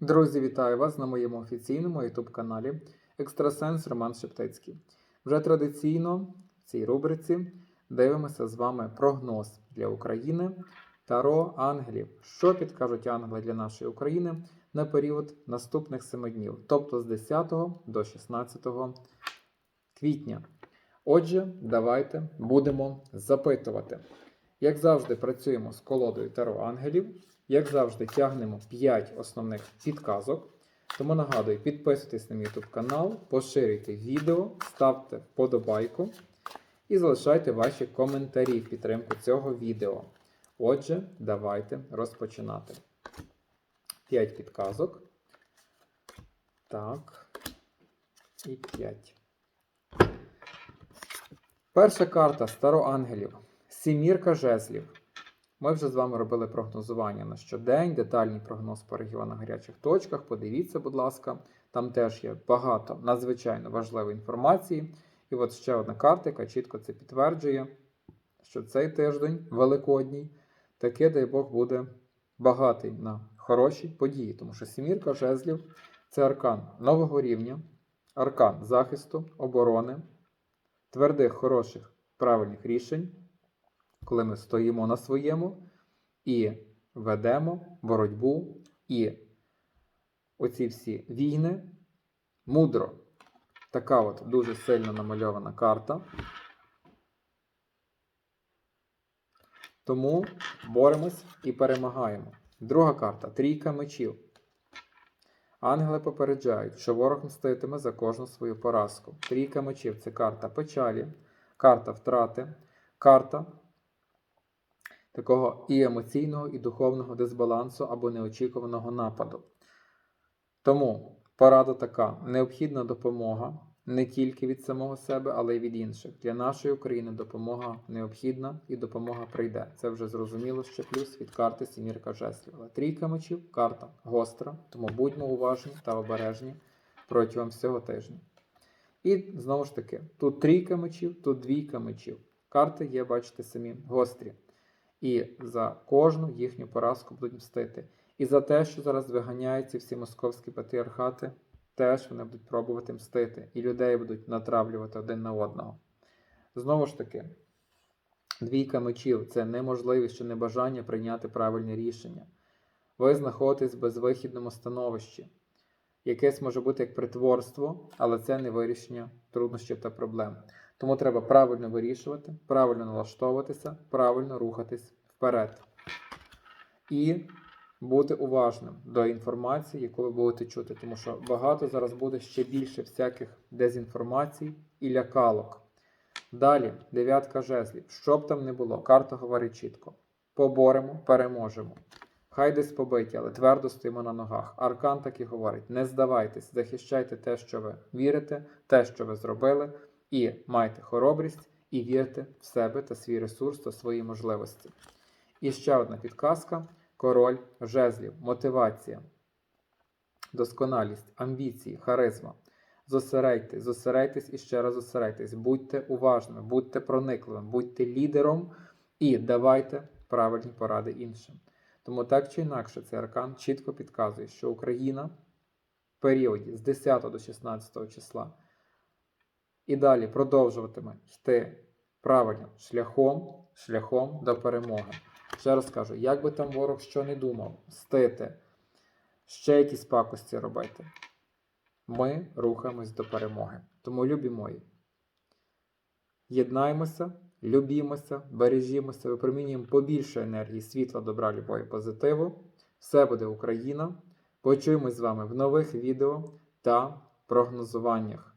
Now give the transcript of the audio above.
Друзі, вітаю вас на моєму офіційному YouTube каналі Екстрасенс Роман Шептицький. Вже традиційно в цій рубриці дивимося з вами прогноз для України Таро ангелів. Що підкажуть ангели для нашої України на період наступних 7 днів, тобто з 10 до 16 квітня. Отже, давайте будемо запитувати. Як завжди, працюємо з колодою Таро ангелів. Як завжди, тягнемо 5 основних підказок. Тому нагадую, підписуйтесь на мій YouTube канал, поширюйте відео, ставте вподобайку і залишайте ваші коментарі в підтримку цього відео. Отже, давайте розпочинати. 5 підказок. Так. І 5. Перша карта Староангелів. Сімірка жезлів. Ми вже з вами робили прогнозування на щодень, детальний прогноз по регіонах гарячих точках. Подивіться, будь ласка, там теж є багато надзвичайно важливої інформації. І от ще одна карта, яка чітко це підтверджує, що цей тиждень великодній таки, дай Бог, буде багатий на хороші події, тому що сімірка жезлів це аркан нового рівня, аркан захисту, оборони, твердих, хороших, правильних рішень коли ми стоїмо на своєму і ведемо боротьбу і оці всі війни мудро. Така от дуже сильно намальована карта. Тому боремось і перемагаємо. Друга карта трійка мечів. Ангели попереджають, що ворог мститиме за кожну свою поразку. Трійка мечів це карта печалі, карта втрати, карта такого і емоційного, і духовного дисбалансу або неочікуваного нападу. Тому порада така: необхідна допомога не тільки від самого себе, але й від інших. Для нашої України допомога необхідна і допомога прийде. Це вже зрозуміло ще плюс від карти Сімірка Жеслів. Але трійка мечів, карта гостра, тому будьмо уважні та обережні протягом всього тижня. І знову ж таки, тут трійка мечів, тут двійка мечів. Карти є, бачите, самі гострі і за кожну їхню поразку будуть мстити. І за те, що зараз виганяються всі московські патріархати, теж вони будуть пробувати мстити, і людей будуть натравлювати один на одного. Знову ж таки, двійка мечів це неможливість чи небажання прийняти правильне рішення. Ви знаходитесь в безвихідному становищі. Якесь може бути як притворство, але це не вирішення труднощів та проблем. Тому треба правильно вирішувати, правильно налаштовуватися, правильно рухатись вперед. І бути уважним до інформації, яку ви будете чути, тому що багато зараз буде ще більше всяких дезінформацій і лякалок. Далі, дев'ятка жезлів. Що б там не було, карта говорить чітко: поборемо, переможемо. Хай десь побиті, але твердо стоїмо на ногах. Аркан так і говорить: не здавайтесь, захищайте те, що ви вірите, те, що ви зробили. І майте хоробрість і вірте в себе та свій ресурс та свої можливості. І ще одна підказка: король жезлів, мотивація, досконалість, амбіції, харизма. Зосередьтесь, зосередьтесь і ще раз зосередьтесь. Будьте уважними, будьте проникливими, будьте лідером і давайте правильні поради іншим. Тому так чи інакше цей аркан чітко підказує, що Україна в періоді з 10 до 16 числа і далі продовжуватиме йти правильним шляхом, шляхом до перемоги. Ще раз кажу, як би там ворог що не думав, мстити, ще якісь пакості робити. Ми рухаємось до перемоги. Тому, любі мої, єднаймося, любімося, бережімося, випромінюємо побільше енергії, світла, добра, любові, позитиву. Все буде Україна. Почуємось з вами в нових відео та прогнозуваннях.